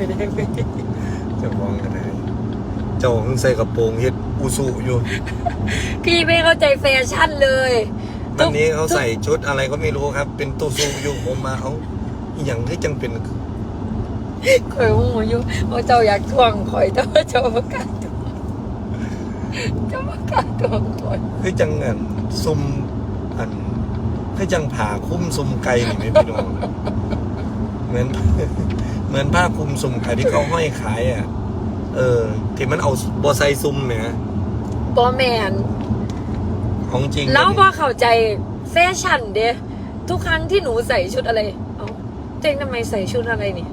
ไม่ได้ไม่ได้เจะมองกันไหนเจ้าของใส่กระโปรงเฮ็ดอุสุอยู่พี่ไม่เข้าใจแฟชั่นเลยวันนี้เขาใส่ชุดอะไรก็ไม่รู้ครับ เป็นตุสุอยู่ผมมาเอาอหย่างที่จังเป็นข่อยโมโหอยู่ว่าเจ้าอยากทวงข่อยแต่ว่าเจ้าประกล้าศทวงเจ้าประกล้าศทวงข่อยคือจังอันซุมอันคือจังผ่าคุ้มซุมไก่นี่ไหมพี่น้อง เหมือน เหมือนผ้าคลุมซุมไก่ที่เขาห้อยขายอะ เออ ที่มันเอาบอไซซุมเนี่ยบอแมนของจริงแล้วมันพอเข้าใจแฟชั่นเด้ทุกครั้งที่หนูใส่ชุดอะไรเอ้าเจ๊งทำไมใส่ชุดอะไรนี่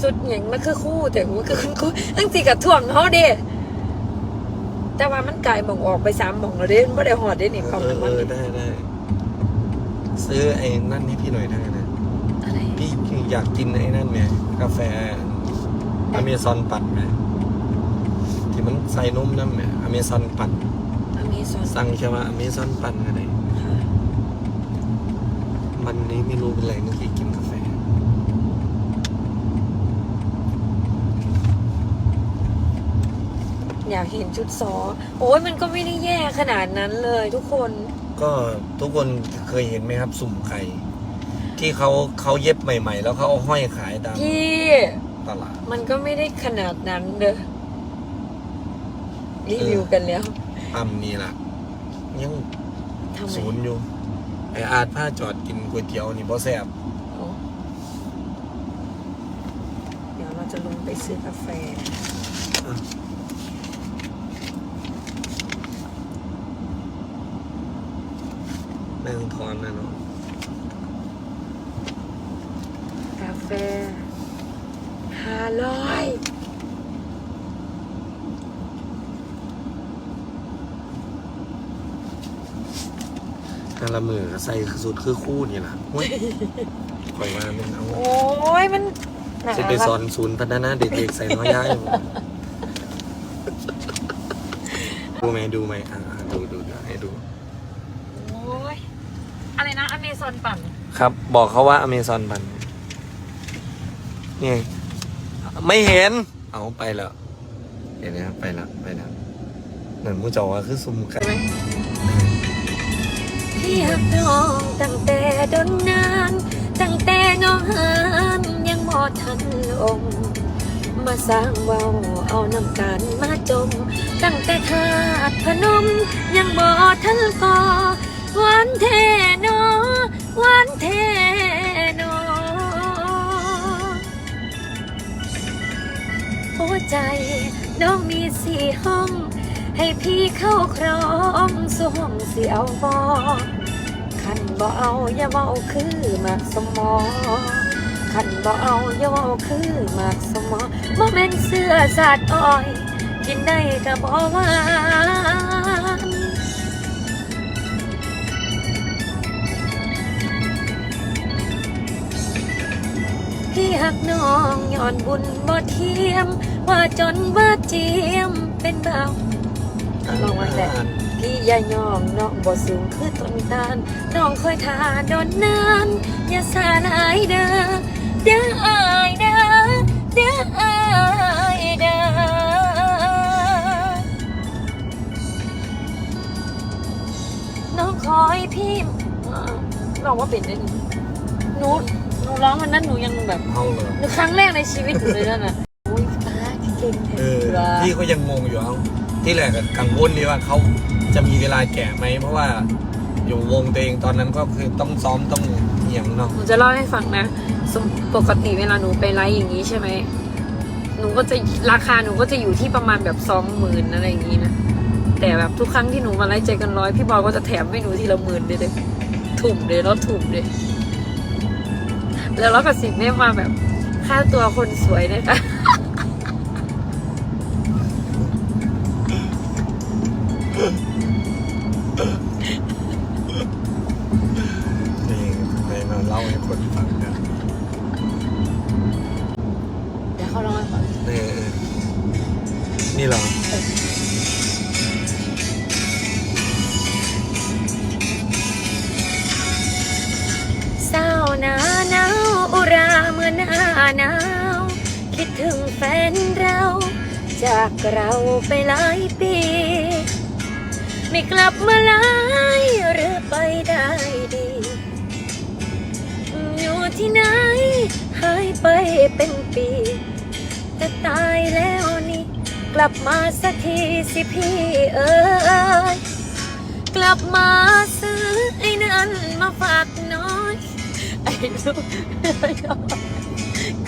ชุดอย่างมันคือคู่แต่มันคือคู่ตั้งสี่กับถ่วงเขาเด้แต่ว่ามันกลายหมองออกไปสามหมองแล้วเด้มันไม่ได้หอดเด้นี่ความเออน้ำเอมันอได้ได้ซื้อไอ้นั่นให้พี่หน่อยได้นะอะไรพี่ อยากกินไอ้นั่นเนี่ยกาแฟอเมซอนปั่นไหมที่มันใส่นมน้ำเนี่ยอเมซอนปั่นอเมซอนสั่งใช่ไหมอเมซอนปั่นอะไรมันนี้ไม่รู้เป็นไรเมื่อกี้กินกาแฟอยากเห็นชุดซอโอ้ยมันก็ไม่ได้แย่ขนาดนั้นเลยทุกคน ก็ทุกคนเคยเห็นไหมครับ สุ่มไก่ ที่เขาเขาเย็บใหม่ ๆ แล้วเขาเอาห้อยขายตามพี่ตลาด มันก็ไม่ได้ขนาดนั้นเด้อรีวิวกันแล้วอ้ำนี่ล่ะ ยังทำไมศูนย์อยู่ ไออาจผ้าจอดกินก๋วยเตี๋ยวนี่เพราะแซ่บอ๋อเดี๋ยวเราจะลงไปซื้อกาแฟ แม่งทอนนะเนาะ กา แฟห้าร้อยแต่ละมือก็ใส่สุดคือคู่นี่ล่ะเฮ้ยคอยมาเป็นเอาโอ้ยมันหนาจะไปสอนศูนย์พัฒนาเด็กๆใส่น้อยย่ายดูไหมดูไหมอ่าดูดูดูให้ดูโอ้ยอะไรนะอเมซอนปั่นครับ บอกเขาว่าอเมซอนบัน นี่ไงไม่เห็น เอาไปแล้ว เห็นไหมครับไปแล้วไปแล้วเหมือนมูเจาว่าคือซุ่มกันพี่หักน้องตั้งแต่ดนนาน ตั้งแต่น้องหานยังบ่ทันลมมาสร้างเว้าเอาน้ำกันมาจม ตั้งแต่ธาตุพนมยังบ่ทันก่อหวานแท่ ใจ น้องมีสี่ห้อง ให้พี่เข้าครองสวงเสียวบอขันบ่เอาอย่าเว้าคือมากสมอขันบ่เอาอย่าเว้าคือมากสมอบ่แม่นเสื้อสาดอ้อย กินได้ก็บ่หวานพี่หักน้องย้อนบุญบ่เทียม ว่าจนว่าเจียมเป็นเบาลองมาแต่พี่อย่ายอมน้องบ่สูงคือต้นตาลน้องคอยทาโดนนานอย่าสาลายเด้อเด้ออายเด้อเด้ออายเด้อน้องคอยพี่อ่าร้องว่าเป็นได้หนูหนูหนูร้องวันนั้นหนูยังแบบห้องเลยหนูครั้งแรกในชีวิตหนูเลยนั่นน่ะอุ้ยตาเก่งแท้เออว่ะพี่ก็ยังงงอยู่เอาที่แรกอะกังวลดีว่าเขาจะมีเวลาแก่ไหมเพราะว่าอยู่วงตัวเองตอนนั้นก็คือต้องซ้อมต้องเหี่ยงเนาะหนูจะเล่าให้ฟังนะสมปกติเวลาหนูไปไลฟ์อย่างนี้ใช่ไหมหนูก็จะราคาหนูก็จะอยู่ที่ประมาณแบบสองหมื่นอะไรอย่างนี้นะแต่แบบทุกครั้งที่หนูมาไลฟ์ใจกันร้อยพี่บอยก็จะแถมให้หนูทีละหมื่นเลยเลยถุ่มเลยแล้วถุ่มเลยแล้วร้อยแปดสิบเนี่ยมาแบบค่าตัวคนสวยนะคะ คนฟังนเดี๋ยวเขาลองให้ฟังเออนี่เหรอ เศร้าหนาหนาวอุราเมื่อหน้าหนาว คิดถึงแฟนเรา จากเราไปหลายปี ไม่กลับมาหลายหรือไปได้ดี เป็นปี แต่ตายแล้วนี่กลับมาสักทีสิพี่เอ้ยกลับมาซื้อไอ้นั่นมาฝากน้อย ไอ้ลูก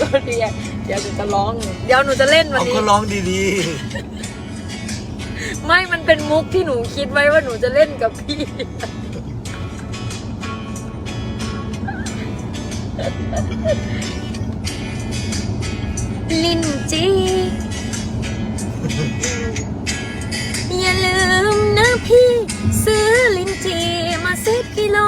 ก็เรียนเดี๋ยวหนูจะร้อง เดี๋ยวหนูจะเล่นวันเอานี้ ก็ร้องดีไม่มันเป็นมุกที่หนูคิดไว้ว่าหนูจะเล่นกับพี่ ลินจีอย่าลืมนะพี่ซื้อลินจีมาสิบกิโล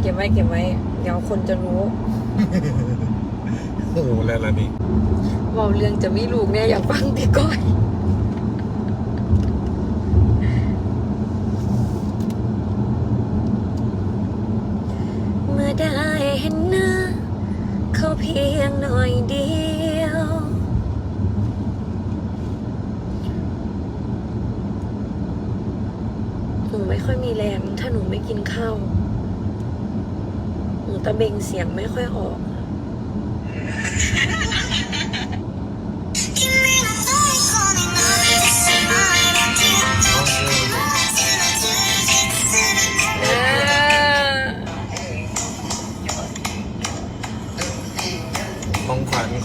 เก็บไว้เก็บไว้ เดี๋ยวคนจะรู้ๆโอ้โหแล้วล่ะนี่ เว่าเรื่องจะมีลูกเนี่ยอยากฟังพี่ก้อย เมื่อได้ เห็นหน้าเขาเพียงหน่อยเดียว หนูไม่ค่อยมีแรง ถ้าหนูไม่กินข้าวหนูตะเบงเสียงไม่ค่อยออก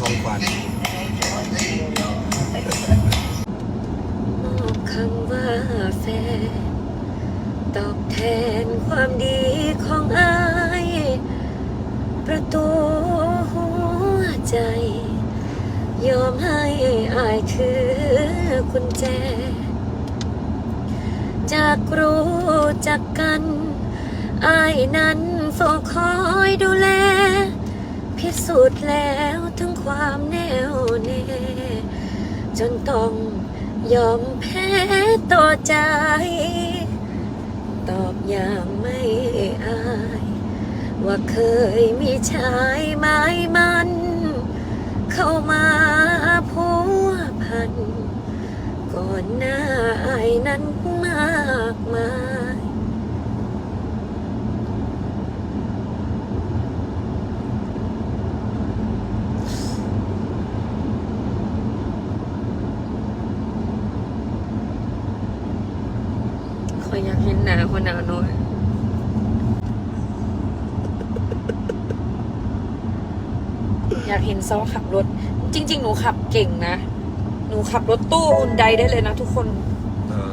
ของขวัญมอบคำว่าแฟนตอบแทนความดีของอาย ประตูหัวใจ ยอมให้อายถือกุญแจ จากรู้จักกัน อายนั้นเฝ้าคอยดูแล พิสูจน์แล้วถึงความแน่วแน่จนต้องยอมแพ้ต่อใจ ตอบอย่างไม่อาย ว่าเคยมีชายไม้มัน เข้ามาพัวพัน ก่อนหน้าอายนั้นมากมาย ขอยอยากเห็นหนาคนหนาวน้อยอยากเห็นซอขับรถ จริง ๆ หนูขับเก่งนะ หนูขับรถตู้อุนไดได้เลยนะทุกคนเออ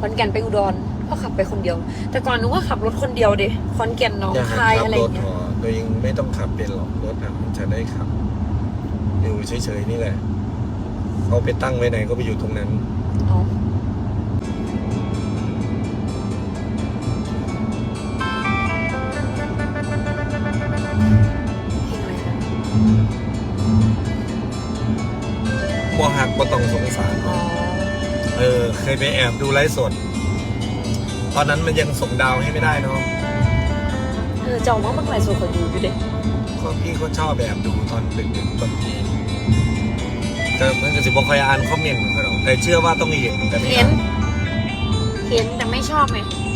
ขอนแก่นไปอุดรก็ขับไปคนเดียว แต่ก่อนหนูก็ขับรถคนเดียวดิขอนแก่นหน้องอย่าหัคายขัอะไรรอถย่างเงี้หยอตัวเองไม่ต้องขับเป็นหรอกรถอะมันจะได้ขับอยู่เฉยๆนี่แหละเขาไปตั้งไว้ไหนก็ไปอยู่ตรงนั้น อ๋อ บ่หักบ่ต้องสงสารอ๋อเออ เคยไปแอบดูไลฟ์สด ตอนนั้นมันยังส่งดาวให้ไม่ได้เนาะเออเจ้าว่าเมื่อไหร่สุดขอดูอยู่ดิก็พี่เขาชอบแบบดูตอนดึกๆบางทีแต่มันก็สิบ่ค่อยอ่านคอมเมนต์เหมือนกันหรอกแต่เชื่อว่าต้องเห็นแต่ไม่เห็นอ่านเห็นแต่ไม่ชอบไงอ